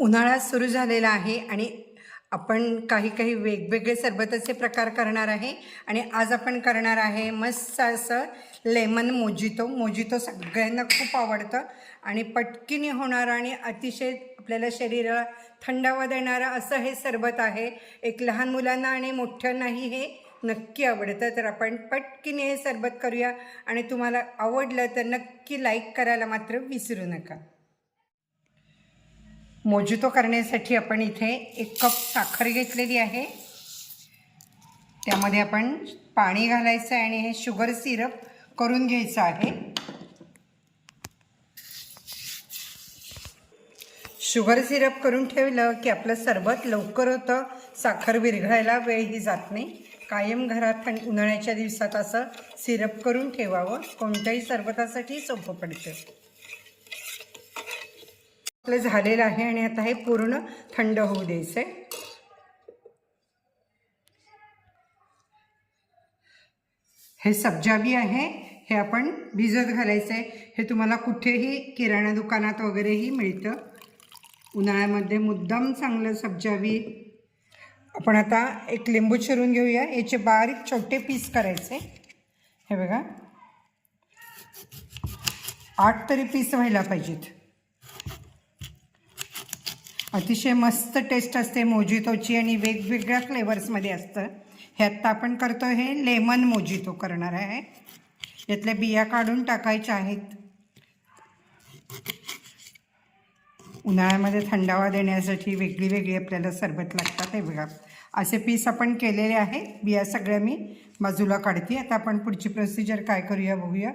उन्हाळा सुरू झालेला आहे आणि आपण काही काही वेगवेगळे सरबताचे प्रकार करणार आहे आणि आज आपण करणार आहे मस्त असं लेमन मोजितो. मोजितो सगळ्यांना खूप आवडतं आणि पटकीने होणारं आणि अतिशय आपल्याला शरीराला थंडावा देणारं असं हे सरबत आहे. एक लहान मुलांना आणि मोठ्यांनाही हे नक्की आवडतं. तर आपण पटकीने हे सरबत करूया आणि तुम्हाला आवडलं तर नक्की लाईक करायला मात्र विसरू नका. मोजितो करण्यासाठी आपण इथे एक कप साखर घेतलेली आहे. त्यामध्ये आपण पाणी घालायचं आहे आणि हे शुगर सिरप करून घ्यायचं आहे. शुगर सिरप करून ठेवलं की आपलं सरबत लवकर होतं. साखर विरघळायला वेळही जात नाही. कायम घरात आणि उन्हाळ्याच्या दिवसात असं सिरप करून ठेवावं. कोणत्याही सरबतासाठी सोपं पडतं. आपलं झालेलं आहे आणि आता हे पूर्ण थंड होऊ द्यायचं आहे हे सब्जाबी आहे हे आपण भिजत घालायचं आहे हे तुम्हाला कुठेही किराणा दुकानात वगैरेही मिळतं. उन्हाळ्यामध्ये मुद्दाम चांगलं सब्जाबी. आपण आता एक लिंबू चिरून घेऊया. याचे बारीक छोटे पीस करायचे. हे बघा. आठ तरी पीस व्हायला पाहिजेत. अतिशय मस्त टेस्ट असते मोजितोची आणि वेगवेगळ्या फ्लेवर्समध्ये असतं. हे आत्ता आपण करतो हे लेमन मोजितो करणार आहे. यातल्या बिया काढून टाकायच्या आहेत. उन्हाळ्यामध्ये थंडावा देण्यासाठी वेगळी वेगळी आपल्याला सरबत लागतात हे बघा. असे पीस आपण केलेले आहे. बिया सगळ्या मी बाजूला काढते. आता आपण पुढची प्रोसिजर काय करूया बघूया.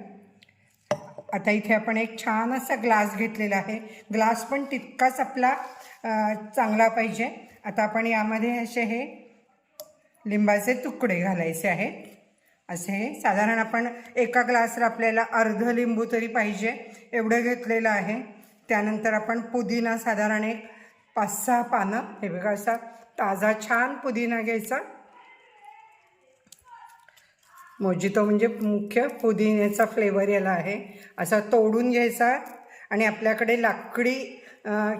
आता इथे आपण एक छान असा ग्लास घेतलेला आहे. ग्लास पण तितकाच आपला चांगला पाहिजे. आता आपण यामध्ये असे हे लिंबाचे तुकडे घालायचे आहेत असे हे साधारण आपण एका ग्लासला आपल्याला अर्ध लिंबू तरी पाहिजे. एवढं घेतलेलं आहे. त्यानंतर आपण पुदिना साधारण एक पाच सहा पानं. हे बघा असा ताजा छान पुदिना घ्यायचा. मोजितो म्हणजे मुख्य पुदिन्याचा फ्लेवर याला आहे. असा तोडून घ्यायचा आणि आपल्याकडे लाकडी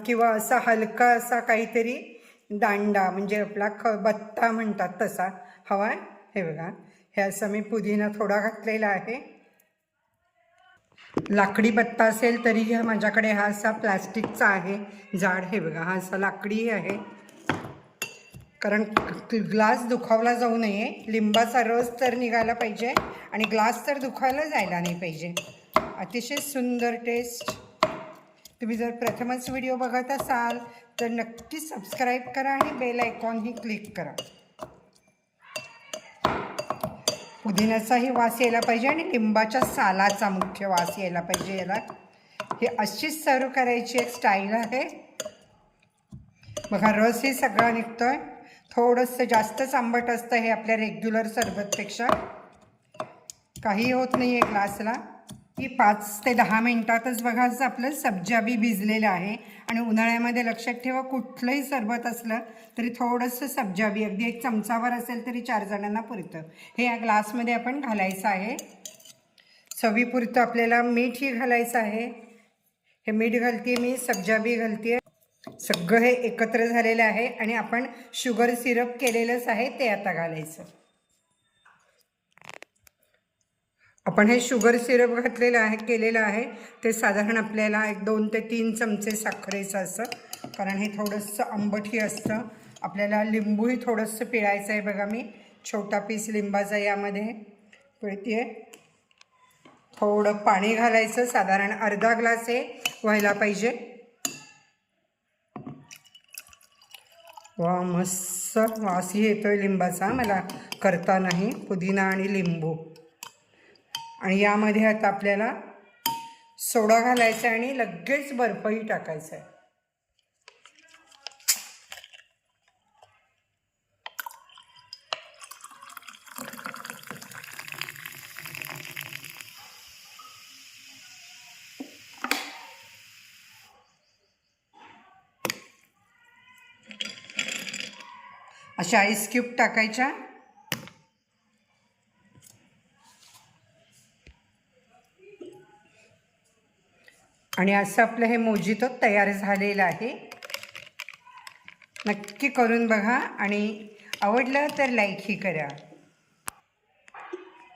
किंवा असा हलका असा काहीतरी दांडा म्हणजे आपला ख बत्ता म्हणतात तसा. हवा आहे हे बघा. हे असं मी पुदिना थोडा घातलेला आहे. लाकडी बत्ता असेल तरी माझ्याकडे हा असा प्लॅस्टिकचा आहे. जाड हे बघा हा असा लाकडी आहे. कारण ग्लास दुखावला जाऊ नये. लिंबाचा रस तर निघायला पाहिजे आणि ग्लास तर दुखायला जायला नाही पाहिजे. अतिशय सुंदर टेस्ट तुम्ही जर प्रथमच व्हिडिओ बघत असाल तर नक्की सबस्क्राईब करा आणि बेल आयकॉनही क्लिक करा. पुदिन्याचाही वास यायला पाहिजे आणि लिंबाच्या सालाचा मुख्य वास यायला पाहिजे याला. हे अशीच सर्व करायची एक स्टाईल आहे. बघा रसही सगळा निघतोय. थोडंसं जास्तच आंबट असतं हे आपल्या रेग्युलर सरबतपेक्षा. काही होत नाही आहे ग्लासला की पाच ते दहा मिनटातच बघा असं आपलं सब्जाबी भिजलेलं आहे. आणि उन्हाळ्यामध्ये लक्षात ठेवा कुठलंही सरबत असलं तरी थोडंसं सब्जाबी अगदी एक चमचावर असेल तरी चार जणांना पुरतं. हे या ग्लासमध्ये आपण घालायचं आहे. चवीपुरतं आपल्याला मीठही घालायचं आहे. हे मीठ घालते मी सब्जाबी घालते सगळं हे एकत्र झालेलं आहे आणि आपण शुगर सिरप केलेलंच आहे ते आता घालायचं. आपण हे शुगर सिरप घातलेलं आहे केलेलं आहे. ते साधारण आपल्याला एक दोन ते तीन चमचे साखरेचं असं. कारण हे थोडंसं आंबटही असतं. आपल्याला लिंबूही थोडंसं पिळायचं आहे बघा मी. छोटा पीस लिंबाचा यामध्ये. पिळते थोडं पाणी घालायचं. साधारण अर्धा ग्लास हे व्हायला पाहिजे. वा मस्त. वास येतो आहे लिंबाचा मला करता नाही. पुदिना आणि लिंबू. आणि यामध्ये आता आपल्याला सोडा घालायचा आहे आणि लगेच बर्फही टाकायचा आहे. अशा आईस क्यूब टाकायच्या. आणि असं आपलं हे मोजितो तयार झालेलं आहे. नक्की करून बघा आणि आवडलं तर लाईकही करा.